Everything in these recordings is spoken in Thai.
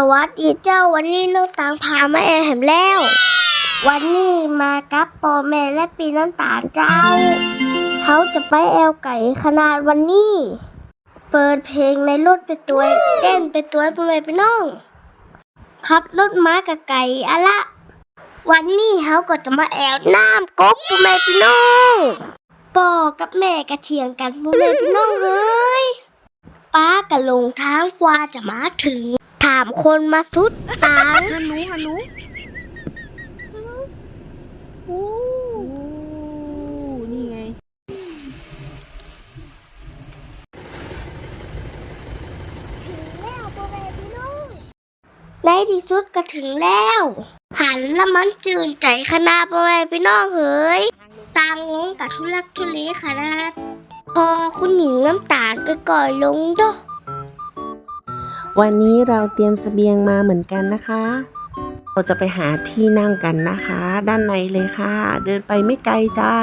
สวัสดีเจ้าวันนี้น้องตังพามาแอแหมแล้ว วันนี้มากับปอแม่และปีน้ำตาลเจ้า เขาจะไปแอลไก่ขนาดวันนี้ เปิดเพลงในรถไปตัวเต้นไปตัวไปแม่ไปน้องขับรถม้ากับไก่อะละ วันนี้เขาก็จะมาแอลน้ำกบไปแม่ไปน้องปอกับแม่กระเทียงกันไปแม่ไปน้องเฮ้ยป้ากับลงทางกว่าจะมาถึง ถามคนมาสุดตางฮันหนูฮันหนูโอ้นี่ไง ในที่สุดก็ถึงแล้ว หันละมันจืนใจขนาดปะแม่พี่น้องเฮ้ยตังงงกับทุลักทุเลขนาด พอคุณหญิงน้ำตาลก็ก่อยลงเด้อ วันนี้เราเตรียมเสบียงมาเหมือนกันนะคะ เราจะไปหาที่นั่งกันนะคะ ด้านในเลยค่ะ เดินไปไม่ไกลจ้า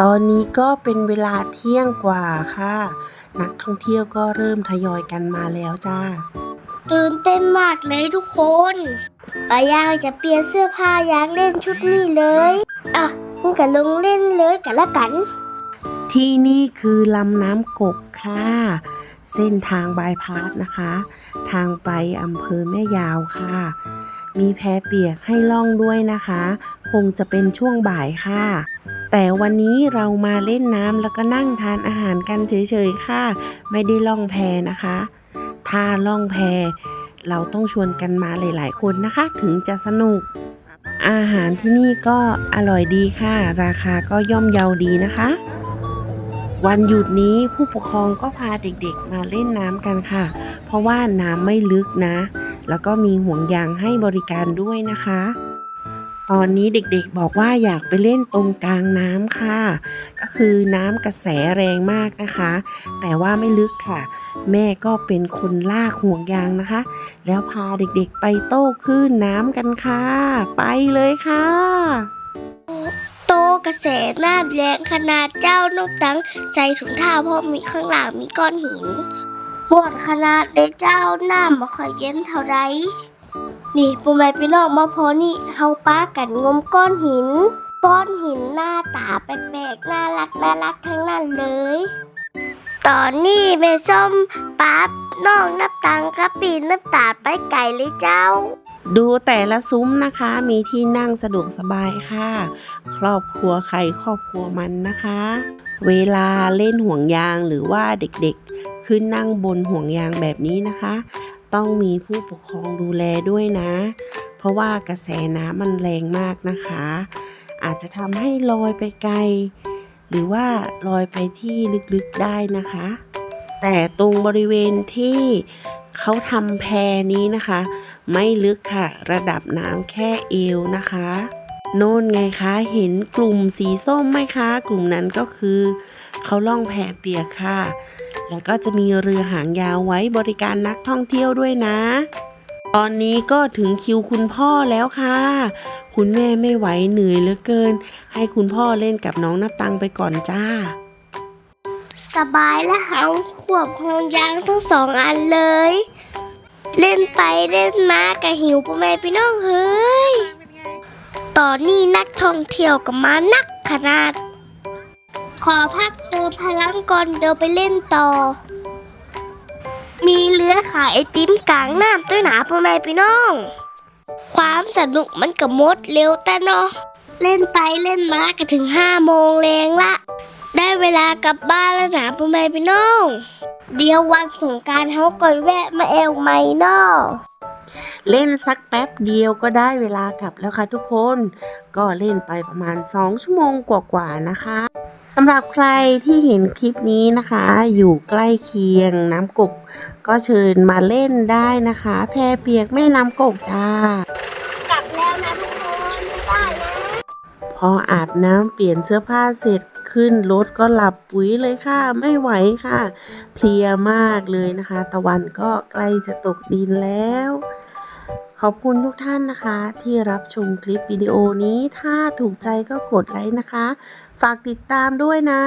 ตอนนี้ก็เป็นเวลาเที่ยงกว่าค่ะ นักท่องเที่ยวก็เริ่มทยอยกันมาแล้วจ้าตื่นเต้นมากเลยทุกคนปาอยากจะเปลี่ยนเสื้อผ้าอยากเล่นชุดนี้เลย อะมึงก็ลงเล่นเลยกันละกัน ที่นี่คือลำน้ำกกค่ะ เส้นทางบายพาสนะคะ ทางไปอำเภอแม่ยาวค่ะ มีแพเปียกให้ล่องด้วยนะคะ คงจะเป็นช่วงบ่ายค่ะ แต่วันนี้เรามาเล่นน้ำแล้วก็นั่งทานอาหารกันเฉยๆค่ะ ไม่ได้ล่องแพนะคะ ถ้าล่องแพ เราต้องชวนกันมาหลายๆ คนนะคะ ถึงจะสนุก อาหารที่นี่ก็อร่อยดีค่ะ ราคาก็ย่อมเยาดีนะคะ วันหยุดนี้ผู้ปกครองก็พาเด็กๆมาเล่นน้ำกันค่ะ เพราะว่าน้ำไม่ลึกนะ แล้วก็มีห่วงยางให้บริการด้วยนะคะ ตอนนี้เด็กๆบอกว่าอยากไปเล่นตรงกลางน้ำค่ะ ก็คือน้ำกระแสแรงมากนะคะ แต่ว่าไม่ลึกค่ะ แม่ก็เป็นคนลากห่วงยางนะคะ แล้วพาเด็กๆไปโต้คลื่นน้ำกันค่ะ ไปเลยค่ะ กระแสหน้าแรงขนาดเจ้านกตังใส่ถุงเท้าเพราะมีข้างหลังมีก้อนหินปวดขนาดได้เจ้าหน้ามาค่อยเย็นเท่าไรนี่ปูแม่พี่น้องมาพอนี่เฮาป้ากันงมก้อนหิน ก้อนหินหน้าตาแปลกๆน่ารักน่ารักทั้งนั้นเลย ตอนนี้แม่ส้มป๊าน้องนับตังกับปีนนับตาไปไก่เลยเจ้า ดูแต่ละซุ้มนะคะ มีที่นั่งสะดวกสบายค่ะ ครอบครัวใครครอบครัวมันนะคะ เวลาเล่นห่วงยางหรือว่าเด็กๆ ขึ้นนั่งบนห่วงยางแบบนี้นะคะ ต้องมีผู้ปกครองดูแลด้วยนะ เพราะว่ากระแสน้ำมันแรงมากนะคะ อาจจะทำให้ลอยไปไกล หรือว่าลอยไปที่ลึกๆได้นะคะ แต่ตรงบริเวณที่เขาทำแพนี้นะคะ ไม่ลึกค่ะ ระดับน้ำแค่เอวนะคะโน่นไงคะเห็นกลุ่มสีส้มไหมคะ กลุ่มนั้นก็คือเขาล่องแพเปียกค่ะ แล้วก็จะมีเรือหางยาวไว้บริการนักท่องเที่ยวด้วยนะ ตอนนี้ก็ถึงคิวคุณพ่อแล้วค่ะ คุณแม่ไม่ไหวเหนื่อยเหลือเกิน ให้คุณพ่อเล่นกับน้องนับตังไปก่อนจ้า สบายและหางขวบของยางทั้งสองอันเลย เล่นไปเล่นมากะหิวพ่อแม่พี่น้องเฮ้ยตอนนี้นักท่องเที่ยวก็มานักขนาด ขอพักเติมพลังก่อนเดี๋ยวไปเล่นต่อ มีเรือขายไอติมกลางน้ำด้วยนะพ่อแม่พี่น้อง ความสนุกมันก็หมดเร็วแต่เนาะเล่นไปเล่นมาก็ถึงห้าโมงแรงละ เวลากลับบ้านแล้วนะพ่อแม่พี่น้องเดี๋ยววันสงกรารเขาก่อยแวะมาแอวใหม่เนาะเล่นสักแป๊บเดียวก็ได้เวลากลับแล้วค่ะทุกคน ก็เล่นไปประมาณ 2 ชั่วโมงกว่าๆนะคะสำหรับใครที่เห็นคลิปนี้นะคะ อยู่ใกล้เคียงน้ำกก ก็เชิญมาเล่นได้นะคะ แพเปียกแม่น้ำกกจ้ากลับแล้วนะทุกคนบ๊ายบายนะพออาบน้ำเปลี่ยนเสื้อผ้าเสร็จ ขึ้นรถก็หลับปุ๋ยเลยค่ะ ไม่ไหวค่ะ เพลียมากเลยนะคะ ตะวันก็ใกล้จะตกดินแล้ว ขอบคุณทุกท่านนะคะ ที่รับชมคลิปวิดีโอนี้ถ้าถูกใจก็กดไลค์นะคะ ฝากติดตามด้วยนะ